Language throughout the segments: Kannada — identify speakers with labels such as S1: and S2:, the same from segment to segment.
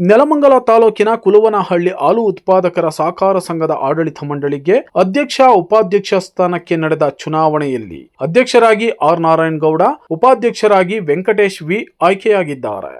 S1: ನೆಲಮಂಗಲ ತಾಲೂಕಿನ ಕುಲುವನಹಳ್ಳಿ ಹಾಲು ಉತ್ಪಾದಕರ ಸಹಕಾರ ಸಂಘದ ಆಡಳಿತ ಮಂಡಳಿಗೆ ಅಧ್ಯಕ್ಷ ಉಪಾಧ್ಯಕ್ಷ ಸ್ಥಾನಕ್ಕೆ ನಡೆದ ಚುನಾವಣೆಯಲ್ಲಿ ಅಧ್ಯಕ್ಷರಾಗಿ ಆರ್ ನಾರಾಯಣಗೌಡ, ಉಪಾಧ್ಯಕ್ಷರಾಗಿ ವೆಂಕಟೇಶ್ ವಿ ಆಯ್ಕೆಯಾಗಿದ್ದಾರೆ.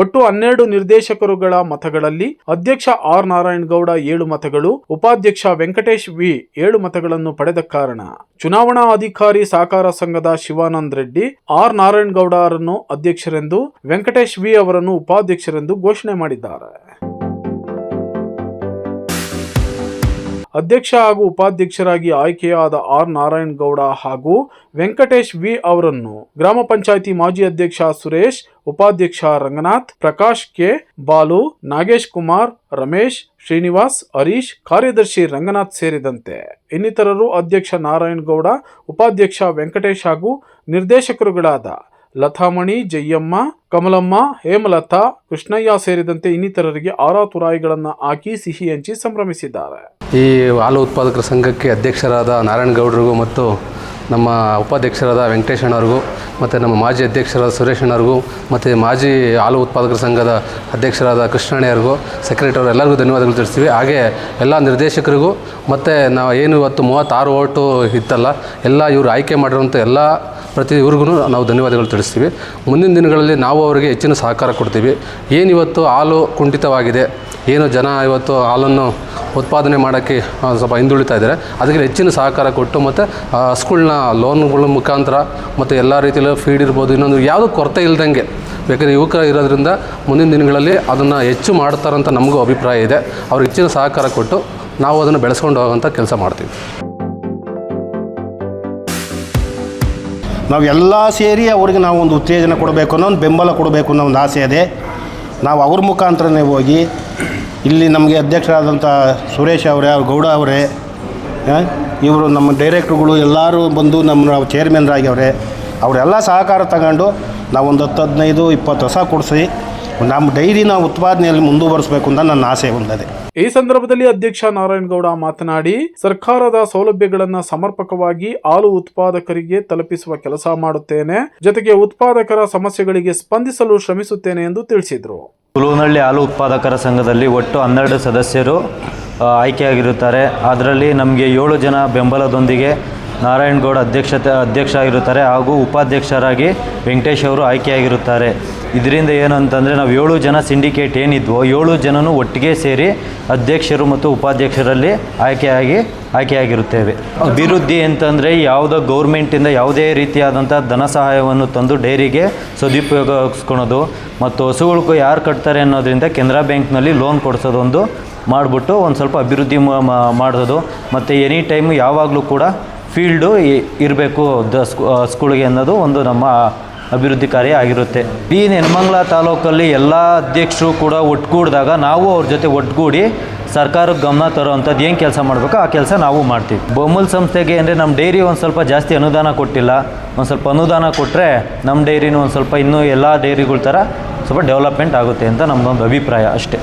S1: ಒಟ್ಟು ಹನ್ನೆರಡು ನಿರ್ದೇಶಕರುಗಳ ಮತಗಳಲ್ಲಿ ಅಧ್ಯಕ್ಷ ಆರ್ ನಾರಾಯಣಗೌಡ ಏಳು ಮತಗಳು, ಉಪಾಧ್ಯಕ್ಷ ವೆಂಕಟೇಶ್ ವಿ ಏಳು ಮತಗಳನ್ನು ಪಡೆದ ಕಾರಣ. ಚುನಾವಣಾ ಅಧಿಕಾರಿ ಸಹಕಾರ ಸಂಘದ ಶಿವಾನಂದ್ ರೆಡ್ಡಿ, ಆರ್ ನಾರಾಯಣಗೌಡ ಅವರನ್ನು ಅಧ್ಯಕ್ಷರೆಂದು, ವೆಂಕಟೇಶ್ ವಿ ಅವರನ್ನು ಉಪಾಧ್ಯಕ್ಷರೆಂದು ಘೋಷಣೆ ಮಾಡಿದ್ದಾರೆ. ಅಧ್ಯಕ್ಷ ಹಾಗೂ ಉಪಾಧ್ಯಕ್ಷರಾಗಿ ಆಯ್ಕೆಯಾದ ಆರ್ ನಾರಾಯಣಗೌಡ ಹಾಗೂ ವೆಂಕಟೇಶ್ ವಿ ಅವರನ್ನು ಗ್ರಾಮ ಪಂಚಾಯಿತಿ ಮಾಜಿ ಅಧ್ಯಕ್ಷ ಸುರೇಶ್, ಉಪಾಧ್ಯಕ್ಷ ರಂಗನಾಥ್, ಪ್ರಕಾಶ್ ಕೆ ಬಾಲು, ನಾಗೇಶ್ ಕುಮಾರ್, ರಮೇಶ್, ಶ್ರೀನಿವಾಸ್, ಹರೀಶ್, ಕಾರ್ಯದರ್ಶಿ ರಂಗನಾಥ್ ಸೇರಿದಂತೆ ಇನ್ನಿತರರು ಅಧ್ಯಕ್ಷ ನಾರಾಯಣಗೌಡ ಉಪಾಧ್ಯಕ್ಷ ವೆಂಕಟೇಶ್ ಹಾಗೂ ನಿರ್ದೇಶಕರುಗಳಾದ ಲತಾಮಣಿ ಜಯ್ಯಮ್ಮ ಕಮಲಮ್ಮ, ಹೇಮಲತಾ, ಕೃಷ್ಣಯ್ಯ ಸೇರಿದಂತೆ ಇನ್ನಿತರರಿಗೆ ಆರಾತುರಾಯಿಗಳನ್ನು ಹಾಕಿ ಸಿಹಿ ಹಂಚಿ ಸಂಭ್ರಮಿಸಿದ್ದಾರೆ.
S2: ಈ ಹಾಲು ಉತ್ಪಾದಕರ ಸಂಘಕ್ಕೆ ಅಧ್ಯಕ್ಷರಾದ ನಾರಾಯಣಗೌಡರಿಗೂ ಮತ್ತು ನಮ್ಮ ಉಪಾಧ್ಯಕ್ಷರಾದ ವೆಂಕಟೇಶಣ್ಣವ್ರಿಗೂ ಮತ್ತು ನಮ್ಮ ಮಾಜಿ ಅಧ್ಯಕ್ಷರಾದ ಸುರೇಶಣ್ಣವ್ರಿಗೂ ಮತ್ತು ಮಾಜಿ ಹಾಲು ಉತ್ಪಾದಕರ ಸಂಘದ ಅಧ್ಯಕ್ಷರಾದ ಕೃಷ್ಣಣ್ಣವ್ರಿಗೂ ಸೆಕ್ರೆಟರಿ ಎಲ್ಲರಿಗೂ ಧನ್ಯವಾದಗಳು ತಿಳಿಸ್ತೀವಿ. ಹಾಗೆ ಎಲ್ಲ ನಿರ್ದೇಶಕರಿಗೂ ಮತ್ತು ನಾವು ಏನು ಇವತ್ತು ಮೂವತ್ತಾರು ಓಟು ಇತ್ತಲ್ಲ, ಎಲ್ಲ ಇವರು ಆಯ್ಕೆ ಮಾಡಿರುವಂಥ ಎಲ್ಲ ಪ್ರತಿ ಇವ್ರಿಗೂ ನಾವು ಧನ್ಯವಾದಗಳು ತಿಳಿಸ್ತೀವಿ. ಮುಂದಿನ ದಿನಗಳಲ್ಲಿ ನಾವು ಅವರಿಗೆ ಹೆಚ್ಚಿನ ಸಹಕಾರ ಕೊಡ್ತೀವಿ. ಏನಿವತ್ತು ಹಾಲು ಕುಂಠಿತವಾಗಿದೆ? ಏನು ಜನ ಇವತ್ತು ಹಾಲನ್ನು ಉತ್ಪಾದನೆ ಮಾಡೋಕ್ಕೆ ಸ್ವಲ್ಪ ಹಿಂದುಳಿತಾ ಇದ್ದಾರೆ. ಅದಕ್ಕೆ ಹೆಚ್ಚಿನ ಸಹಕಾರ ಕೊಟ್ಟು ಮತ್ತು ಹಸ್ಗಳ್ನ ಲೋನ್ಗಳ ಮುಖಾಂತರ ಮತ್ತು ಎಲ್ಲ ರೀತಿಯಲ್ಲೂ ಫೀಡ್ ಇರ್ಬೋದು. ಇನ್ನೊಂದು ಯಾವುದೂ ಕೊರತೆ ಇಲ್ದಂಗೆ. ಬೇಕಾದ್ರೆ ಯುವಕರ ಇರೋದ್ರಿಂದ ಮುಂದಿನ ದಿನಗಳಲ್ಲಿ ಅದನ್ನು ಹೆಚ್ಚು ಮಾಡ್ತಾರಂತ ನಮಗೂ ಅಭಿಪ್ರಾಯ ಇದೆ. ಅವ್ರಿಗೆ ಹೆಚ್ಚಿನ ಸಹಕಾರ ಕೊಟ್ಟು ನಾವು ಅದನ್ನು ಬೆಳೆಸ್ಕೊಂಡು ಹೋಗೋಂಥ ಕೆಲಸ ಮಾಡ್ತೀವಿ.
S3: ನಾವು ಎಲ್ಲ ಸೇರಿ ಅವ್ರಿಗೆ ನಾವು ಒಂದು ಉತ್ತೇಜನ ಕೊಡಬೇಕು ಅನ್ನೋ ಒಂದು ಬೆಂಬಲ ಕೊಡಬೇಕು ಅನ್ನೋ ಒಂದು ಆಸೆ ಇದೆ. ನಾವು ಅವ್ರ ಮುಖಾಂತರನೇ ಹೋಗಿ, ಇಲ್ಲಿ ನಮಗೆ ಅಧ್ಯಕ್ಷರಾದಂಥ ಸುರೇಶ್ ಅವರೇ, ಅವ್ರ ಗೌಡ ಅವರೇ ಇವರು ನಮ್ಮ ಡೈರೆಕ್ಟ್ರುಗಳು ಎಲ್ಲರೂ ಬಂದು ನಮ್ಮ ಚೇರ್ಮನ್ರಾಗಿ ಅವರೇ, ಅವರೆಲ್ಲ ಸಹಕಾರ ತಗೊಂಡು ನಾವು ಒಂದು ಹತ್ತು ಹದಿನೈದು ಇಪ್ಪತ್ತು ಹೊಸ ಕೊಡಿಸಿ ನಮ್ಮ ಡೈರಿನ ಉತ್ಪಾದನೆಯಲ್ಲಿ ಮುಂದುವರಿಸಬೇಕು ಅಂತ ನನ್ನ ಆಸೆ ಹೊಂದಿದೆ
S1: ಈ ಸಂದರ್ಭದಲ್ಲಿ ಅಧ್ಯಕ್ಷ ನಾರಾಯಣಗೌಡ ಮಾತನಾಡಿ ಸರ್ಕಾರದ ಸೌಲಭ್ಯಗಳನ್ನು ಸಮರ್ಪಕವಾಗಿ ಹಾಲು ಉತ್ಪಾದಕರಿಗೆ ತಲುಪಿಸುವ ಕೆಲಸ ಮಾಡುತ್ತೇನೆ. ಜೊತೆಗೆ ಉತ್ಪಾದಕರ ಸಮಸ್ಯೆಗಳಿಗೆ ಸ್ಪಂದಿಸಲು ಶ್ರಮಿಸುತ್ತೇನೆ ಎಂದು ತಿಳಿಸಿದರು.
S4: ಕುಲುವನಹಳ್ಳಿ ಹಾಲು ಉತ್ಪಾದಕರ ಸಂಘದಲ್ಲಿ ಒಟ್ಟು ಹನ್ನೆರಡು ಸದಸ್ಯರು ಆಯ್ಕೆಯಾಗಿರುತ್ತಾರೆ. ಅದರಲ್ಲಿ ನಮಗೆ ಏಳು ಜನ ಬೆಂಬಲದೊಂದಿಗೆ ನಾರಾಯಣಗೌಡ ಅಧ್ಯಕ್ಷತೆ ಅಧ್ಯಕ್ಷ ಆಗಿರುತ್ತಾರೆ ಹಾಗೂ ಉಪಾಧ್ಯಕ್ಷರಾಗಿ ವೆಂಕಟೇಶ್ ಅವರು ಆಯ್ಕೆಯಾಗಿರುತ್ತಾರೆ. ಇದರಿಂದ ಏನು ಅಂತಂದರೆ ನಾವು ಏಳು ಜನ ಸಿಂಡಿಕೇಟ್ ಏನಿದ್ವೋ ಏಳು ಜನನು ಒಟ್ಟಿಗೆ ಸೇರಿ ಅಧ್ಯಕ್ಷರು ಮತ್ತು ಉಪಾಧ್ಯಕ್ಷರಲ್ಲಿ ಆಯ್ಕೆಯಾಗಿ, ಆಯ್ಕೆಯಾಗಿರುತ್ತೇವೆ. ಅಭಿವೃದ್ಧಿ ಅಂತಂದರೆ ಯಾವುದೋ ಗೌರ್ಮೆಂಟಿಂದ ಯಾವುದೇ ರೀತಿಯಾದಂಥ ಧನ ಸಹಾಯವನ್ನು ತಂದು ಡೈರಿಗೆ ಸದುಪಯೋಗಿಸ್ಕೊಳೋದು ಮತ್ತು ಹಸುಗಳಿಗೂ ಯಾರು ಕಟ್ತಾರೆ ಅನ್ನೋದರಿಂದ ಕೆನರಾ ಬ್ಯಾಂಕ್ನಲ್ಲಿ ಲೋನ್ ಕೊಡಿಸೋದೊಂದು ಮಾಡಿಬಿಟ್ಟು ಒಂದು ಸ್ವಲ್ಪ ಅಭಿವೃದ್ಧಿ ಮಾಡೋದು ಮತ್ತು ಎನಿ ಟೈಮು ಯಾವಾಗಲೂ ಕೂಡ ಫೀಲ್ಡು ಇರಬೇಕು ದ ಸ್ಕೂಲ್ಗೆ ಅನ್ನೋದು ಒಂದು ನಮ್ಮ ಅಭಿವೃದ್ಧಿ ಕಾರ್ಯ ಆಗಿರುತ್ತೆ. ಈ ನೆಲಮಂಗಲ ತಾಲೂಕಲ್ಲಿ ಎಲ್ಲ ಅಧ್ಯಕ್ಷರು ಕೂಡ ಒಟ್ಟುಗೂಡಿದಾಗ ನಾವು ಅವ್ರ ಜೊತೆ ಒಟ್ಟುಗೂಡಿ ಸರ್ಕಾರಕ್ಕೆ ಗಮನ ತರೋವಂಥದ್ದು ಏನು ಕೆಲಸ ಮಾಡಬೇಕು ಆ ಕೆಲಸ ನಾವು ಮಾಡ್ತೀವಿ. ಬೊಮ್ಮಲ್ ಸಂಸ್ಥೆಗೆ ಅಂದರೆ ನಮ್ಮ ಡೈರಿ ಒಂದು ಸ್ವಲ್ಪ ಜಾಸ್ತಿ ಅನುದಾನ ಕೊಟ್ಟಿಲ್ಲ. ಒಂದು ಸ್ವಲ್ಪ ಅನುದಾನ ಕೊಟ್ಟರೆ ನಮ್ಮ ಡೈರಿನೂ ಒಂದು ಸ್ವಲ್ಪ ಇನ್ನೂ ಎಲ್ಲ ಡೈರಿಗಳ ಥರ ಸ್ವಲ್ಪ ಡೆವಲಪ್ಮೆಂಟ್ ಆಗುತ್ತೆ ಅಂತ ನಮ್ಮದೊಂದು ಅಭಿಪ್ರಾಯ ಅಷ್ಟೇ.